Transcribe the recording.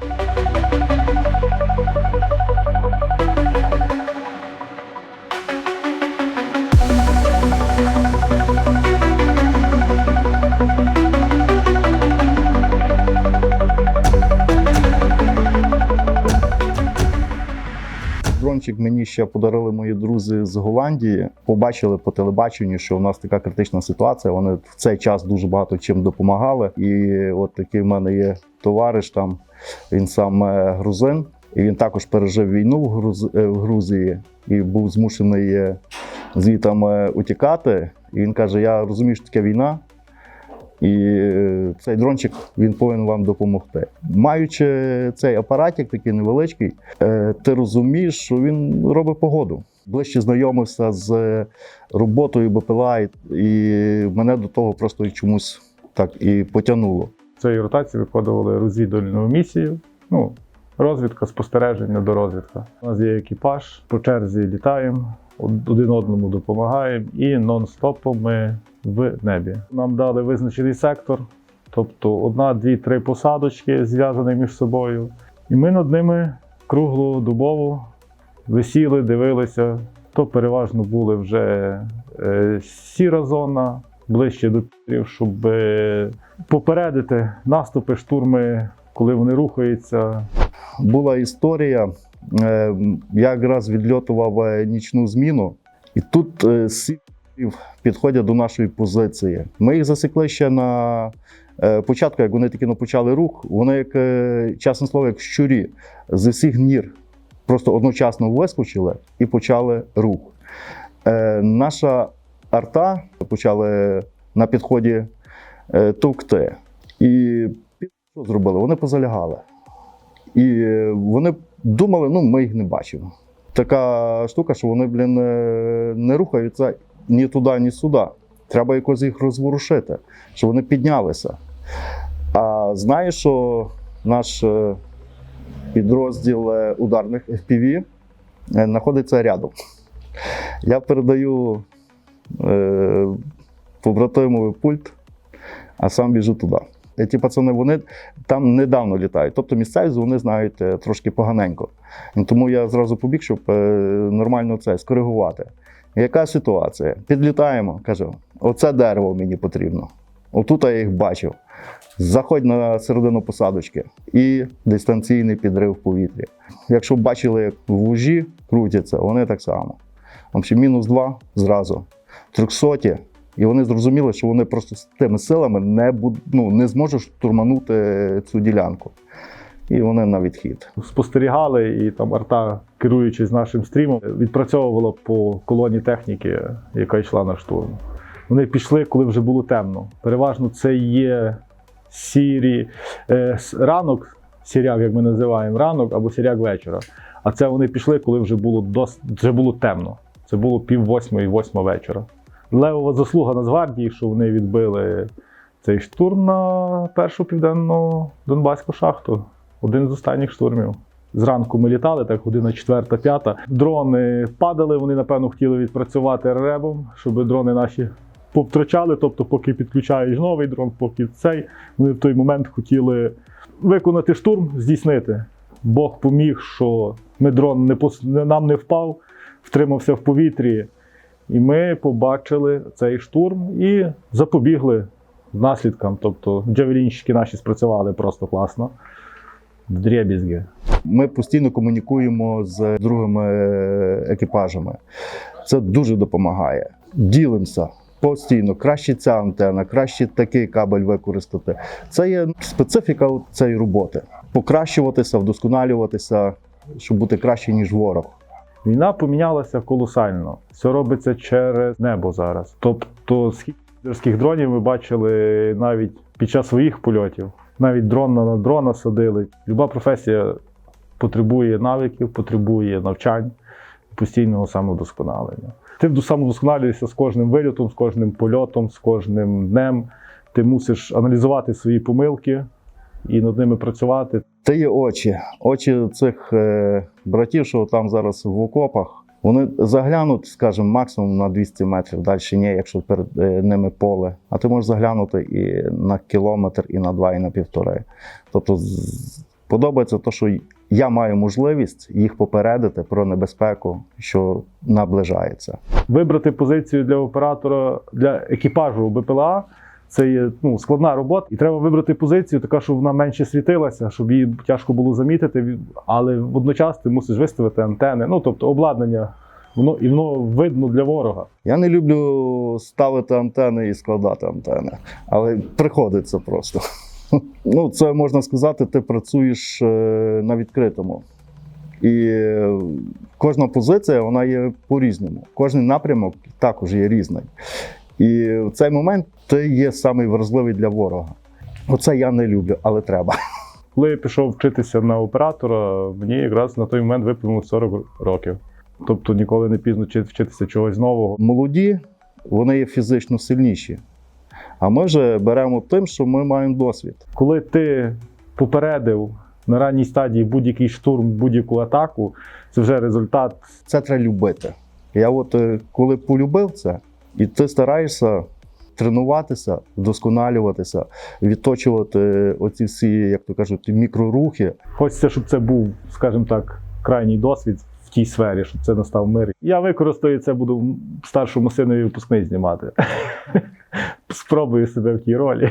thank you Дрончик мені ще подарили мої друзі з Голландії. Побачили по телебаченню, що у нас така критична ситуація. Вони в цей час дуже багато чим допомагали. І от такий в мене є товариш там. Він сам е, грузин, і він також пережив війну в, е, Грузії і був змушений е, звітам е, утікати. І він каже: Я розумію, що таке війна. І е, цей дрончик він повинен вам допомогти. Маючи цей апаратик, такий невеличкий, е, ти розумієш, що він робить погоду. Ближче знайомився з роботою БПЛА, і, мене до того просто і чомусь так і потягнуло. В ротації виконували розвідувальну місію. Ну, розвідка, спостереження до розвідка. У нас є екіпаж, по черзі літаємо, один одному допомагаємо і нон-стопом ми в небі. Нам дали визначений сектор, тобто одна, дві, три посадочки зв'язані між собою. І ми над ними круглодобово висіли, дивилися. То переважно були вже е, сіра зона, ближче до пірів, щоб е, попередити наступи, штурми, коли вони рухаються. Була історія. е, Я якраз відльотував нічну зміну, і тут підходять до нашої позиції. Ми їх засікли ще на е, початку, як вони тільки почали рух. Вони, як е, чесне слово, як щурі з всіх нір просто одночасно вискочили і почали рух. Е, Наша арта почали на підході товкти. І що зробили? Вони позалягали. І вони думали, ну ми їх не бачимо. Така штука, що вони, блін, не рухаються ні туди, ні сюди. Треба якось їх розворушити, щоб вони піднялися. А знаю, що наш е, підрозділ е, ударних FPV е, знаходиться рядом. Я передаю е, побратимові пульт, а сам біжу туди. Ті пацани вони там недавно літають. Тобто місцевість вони знають трошки поганенько. Тому я зразу побіг, щоб нормально це скоригувати. Яка ситуація? Підлітаємо, кажу, оце дерево мені потрібно. Отут я їх бачив. Заходь на середину посадочки і дистанційний підрив в повітрі. Якщо бачили, як вужі крутяться, вони так само. В мінус два зразу. Трьохсоті. І вони зрозуміли, що вони просто з тими силами не, ну, не зможуть штурманути цю ділянку. І вони на відхід. Спостерігали, і там арта, керуючись нашим стрімом, відпрацьовувала по колоні техніки, яка йшла на штурм. Вони пішли, коли вже було темно. Переважно це є сірі е, ранок, сіряк, як ми називаємо, ранок або сіряк вечора. А це вони пішли, коли вже було дос... вже було темно. Це було пів восьмої, восьма вечора. Левова заслуга Нацгвардії, що вони відбили цей штурм на першу південну Донбаську шахту. Один з останніх штурмів. Зранку ми літали, так година четверта, п'ята. Дрони падали, вони, напевно, хотіли відпрацювати ребом, щоб дрони наші повтрачали. Тобто, поки підключаєш новий дрон, поки цей, вони в той момент хотіли виконати штурм, здійснити. Бог поміг, що ми дрон не пос... нам не впав, втримався в повітрі. І ми побачили цей штурм і запобігли наслідкам. Тобто джавелінщики наші спрацювали просто класно. В дребізги. Ми постійно комунікуємо з другими е, екіпажами. Це дуже допомагає. Ділимося постійно. Краще ця антена, краще такий кабель використати. Це є специфіка цієї роботи. Покращуватися, вдосконалюватися, щоб бути краще, ніж ворог. Війна помінялася колосально. Все робиться через небо зараз. Тобто, схід дронів ми бачили навіть під час своїх польотів. Навіть дрон на дрона садили. Люба професія потребує навиків, потребує навчань, постійного самовдосконалення. Ти самовдосконалюєшся з кожним вильотом, з кожним польотом, з кожним днем. Ти мусиш аналізувати свої помилки і над ними працювати. Це є очі. Очі цих е, братів, що там зараз в окопах. Вони заглянуть, скажімо, максимум на 200 метрів, далі ні, якщо перед е, ними поле. А ти можеш заглянути і на кілометр, і на два, і на півтори. Тобто Подобається те, що я маю можливість їх попередити про небезпеку, що наближається. Вибрати позицію для оператора для екіпажу БПЛА. Це є ну, складна робота, і треба вибрати позицію, така, щоб вона менше світилася, щоб її тяжко було замітити. Але водночас ти мусиш виставити антени, ну тобто обладнання, воно і воно видно для ворога. Я не люблю ставити антени і складати антени, але приходиться просто. Ну, це можна сказати, ти працюєш е, на відкритому. І е, кожна позиція вона є по-різному. Кожен напрямок також є різний. І в цей момент є самий вразливий для ворога. Оце я не люблю, але треба. Коли я пішов вчитися на оператора, мені якраз на той момент виповнилось 40 років. Тобто ніколи не пізно вчитися чогось нового. Молоді, вони є фізично сильніші. А ми вже беремо тим, що ми маємо досвід. Коли ти попередив на ранній стадії будь-який штурм, будь-яку атаку, це вже результат. це треба любити. Я от е, коли полюбив це, і ти стараєшся тренуватися, вдосконалюватися, відточувати оці всі, як то кажуть, мікрорухи. Хочеться, щоб це був, скажімо так, крайній досвід в тій сфері, щоб це настав мир. Я використаю це, буду старшому синові випускний знімати. Спробую себе в тій ролі.